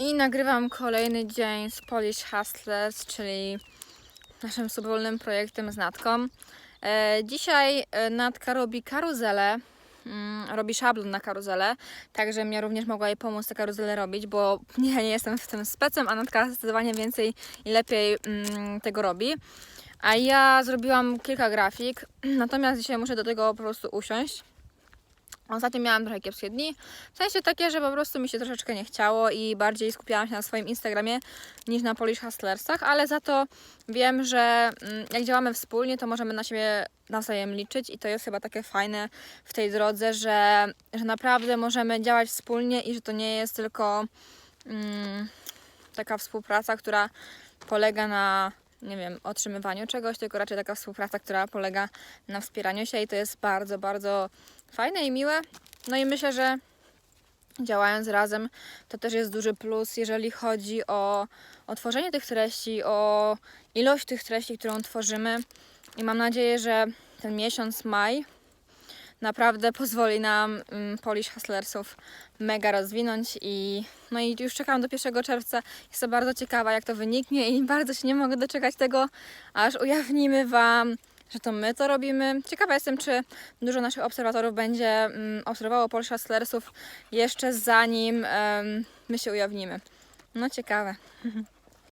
I nagrywam kolejny dzień z Polish Hustlers, czyli naszym wspólnym projektem z Natką. E, dzisiaj e, Natka robi karuzelę, mm, robi szablon na karuzelę, tak żebym ja również mogła jej pomóc tę karuzelę robić, bo nie jestem w tym specem, a Natka zdecydowanie więcej i lepiej mm, tego robi. A ja zrobiłam kilka grafik, natomiast dzisiaj muszę do tego po prostu usiąść. Ostatnio miałam trochę kiepskie dni, w sensie takie, że po prostu mi się troszeczkę nie chciało i bardziej skupiałam się na swoim Instagramie niż na Polish Hustlersach, ale za to wiem, że mm, jak działamy wspólnie, to możemy na siebie nawzajem liczyć i to jest chyba takie fajne w tej drodze, że, że naprawdę możemy działać wspólnie i że to nie jest tylko mm, taka współpraca, która polega na nie wiem, otrzymywaniu czegoś, tylko raczej taka współpraca, która polega na wspieraniu się i to jest bardzo, bardzo fajne i miłe. No i myślę, że działając razem, to też jest duży plus, jeżeli chodzi o, o tworzenie tych treści, o ilość tych treści, którą tworzymy. I mam nadzieję, że ten miesiąc maj naprawdę pozwoli nam mm, Polish Hustlersów mega rozwinąć i no i już czekam do 1 czerwca. Jestem bardzo ciekawa, jak to wyniknie i bardzo się nie mogę doczekać tego, aż ujawnimy Wam, że to my to robimy. Ciekawa jestem, czy dużo naszych obserwatorów będzie mm, obserwowało Polish Hustlersów jeszcze zanim em, my się ujawnimy. No ciekawe.